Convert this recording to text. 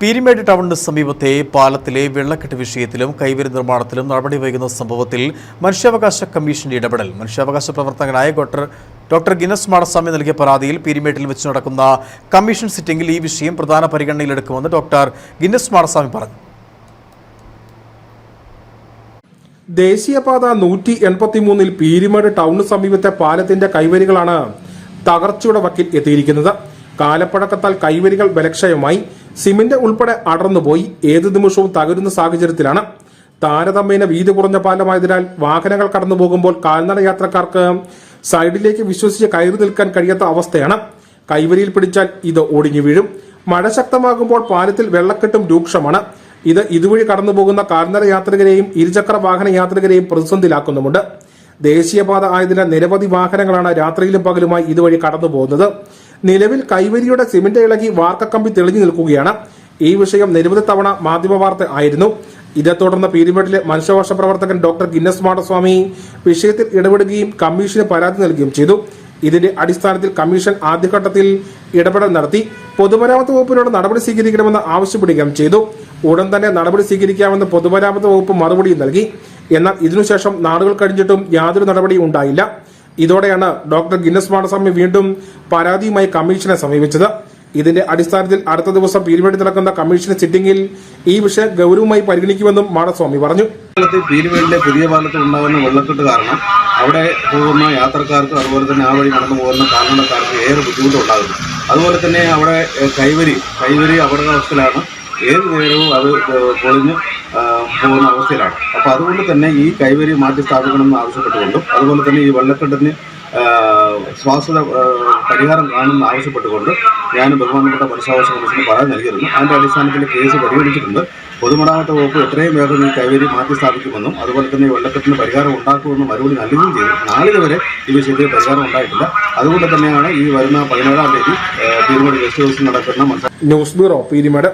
പീരിമേട് ടൗണിന് സമീപത്തെ പാലത്തിലെ വെള്ളക്കെട്ട് വിഷയത്തിലും കൈവരി നിർമ്മാണത്തിലും നടപടി വൈകുന്ന സംഭവത്തിൽ മനുഷ്യാവകാശ കമ്മീഷന്റെ ഇടപെടൽ. മനുഷ്യാവകാശ പ്രവർത്തകനായ ഡോക്ടർ ഡോക്ടർ ഗിനസ് മാടസ്വാമി നൽകിയ പരാതിയിൽ പീരിമേട്ടിൽ വെച്ച് നടക്കുന്ന കമ്മീഷൻ സിറ്റിംഗിൽ ഈ വിഷയം പ്രധാന പരിഗണനയിലെടുക്കുമെന്ന് ഡോക്ടർ ഗിന്നസ് മാടസ്വാമി പറഞ്ഞു. ദേശീയപാത നൂറ്റി എൺപത്തിമൂന്നിൽ പീരിമേട് ടൗണിന് സമീപത്തെ പാലത്തിന്റെ കൈവരികളാണ് തകർച്ചയുടെ വക്കിൽ എത്തിയിരിക്കുന്നത്. കാലപ്പഴക്കത്താൽ കൈവരികൾ ബലക്ഷയമായി സിമന്റ് ഉൾപ്പെടെ അടർന്നുപോയി ഏത് നിമിഷവും തകരുന്ന സാഹചര്യത്തിലാണ്. താരതമ്യേന വീതി കുറഞ്ഞ പാലമായതിനാൽ വാഹനങ്ങൾ കടന്നു പോകുമ്പോൾ കാൽനട യാത്രക്കാർക്ക് സൈഡിലേക്ക് വിശ്വസിച്ച് കയറി നിൽക്കാൻ കഴിയാത്ത അവസ്ഥയാണ്. കൈവരിയിൽ പിടിച്ചാൽ ഇത് ഒടിഞ്ഞു വീഴും. മഴ ശക്തമാകുമ്പോൾ പാലത്തിൽ വെള്ളക്കെട്ടും രൂക്ഷമാണ്. ഇത് ഇതുവഴി കടന്നുപോകുന്ന കാൽനട യാത്രികരെയും ഇരുചക്ര വാഹന യാത്രികരെയും പ്രതിസന്ധിയിലാക്കുന്നുമുണ്ട്. ദേശീയപാത ആയതിനാൽ നിരവധി വാഹനങ്ങളാണ് രാത്രിയിലും പകലുമായി ഇതുവഴി കടന്നു പോകുന്നത്. നിലവിൽ കൈവരിയുടെ സിമന്റ് ഇളകി വാർക്കക്കമ്പി തെളിഞ്ഞു നിൽക്കുകയാണ്. ഈ വിഷയം നിരവധി തവണ മാധ്യമ വാർത്ത ആയിരുന്നു. ഇതേ തുടർന്ന് പീരുമേട്ടിലെ മനുഷ്യാവകാശ പ്രവർത്തകൻ ഡോക്ടർ ഗിന്നസ് മാടസ്വാമി വിഷയത്തിൽ ഇടപെടുകയും കമ്മീഷന് പരാതി നൽകുകയും ചെയ്തു. ഇതിന്റെ അടിസ്ഥാനത്തിൽ കമ്മീഷൻ ആദ്യഘട്ടത്തിൽ ഇടപെടൽ നടത്തി. പൊതുമരാമത്ത് വകുപ്പിനോട് നടപടി സ്വീകരിക്കണമെന്ന് ആവശ്യപ്പെടുകയും ചെയ്തു. ഉടൻ തന്നെ നടപടി സ്വീകരിക്കാമെന്ന് പൊതുമരാമത്ത് വകുപ്പ് മറുപടി നൽകി. എന്നാൽ ഇതിനുശേഷം നാടുകൾ കഴിഞ്ഞിട്ടും യാതൊരു നടപടിയും ഉണ്ടായില്ല. ഇതോടെയാണ് ഡോക്ടർ ഗിന്നസ് മാടസ്വാമി വീണ്ടും പരാതിയുമായി കമ്മീഷനെ സമീപിച്ചത്. ഇതിന്റെ അടിസ്ഥാനത്തിൽ അടുത്ത ദിവസം പീരുമേടി നടക്കുന്ന കമ്മീഷൻ സിറ്റിംഗിൽ ഈ വിഷയം ഗൗരവമായി പരിഗണിക്കുമെന്നും മാടസ്വാമി പറഞ്ഞു. പീരുമേടിന്റെ പുതിയ പാലത്തിൽ ഉണ്ടാകുന്ന വെള്ളക്കെട്ട് കാരണം അവിടെ പോകുന്ന യാത്രക്കാർക്ക് അതുപോലെ തന്നെ ആ വഴി നടന്നു പോകുന്ന കാരണക്കാർക്ക് ഏറെ ബുദ്ധിമുട്ടുണ്ടാകുന്നു. അതുപോലെ തന്നെ അവിടെ കൈവരി കൈവരി അപകടാവസ്ഥയിലാണ്. ഏത് നേരവും അത് പൊളിഞ്ഞ് പോകുന്ന അവസ്ഥയിലാണ്. അപ്പോൾ അതുകൊണ്ട് തന്നെ ഈ കൈവരി മാറ്റി സ്ഥാപിക്കണമെന്ന് ആവശ്യപ്പെട്ടുകൊണ്ടും അതുപോലെ തന്നെ ഈ വെള്ളക്കെട്ടിന് ശ്വാസത പരിഹാരം കാണുമെന്ന് ആവശ്യപ്പെട്ടുകൊണ്ട് ഞാൻ ബഹുമാനപ്പെട്ട മനുഷ്യാവകാശ കമ്മീഷന് പരാതി നൽകിയിരുന്നു. അതിന്റെ അടിസ്ഥാനത്തിൽ കേസ് പരിഗണിച്ചിട്ടുണ്ട്. പൊതുമരാമത്ത് വകുപ്പ് എത്രയും വേഗം ഈ കൈവരി മാറ്റി സ്ഥാപിക്കുമെന്നും അതുപോലെ തന്നെ വെള്ളക്കെട്ടിന് പരിഹാരം ഉണ്ടാക്കുമെന്നും മറുപടി നൽകുകയും ചെയ്തു. നാളിതുവരെ ഈ വിഷയത്തിൽ പരിഹാരം ഉണ്ടായിട്ടില്ല. അതുകൊണ്ട് തന്നെയാണ് ഈ വരുന്ന പതിനേഴാം തീയതി തീരുമാനം ഗസ്റ്റ് ഹൗസിൽ നടക്കുന്ന ന്യൂസ് ബ്യൂറോ പീരുമേട്.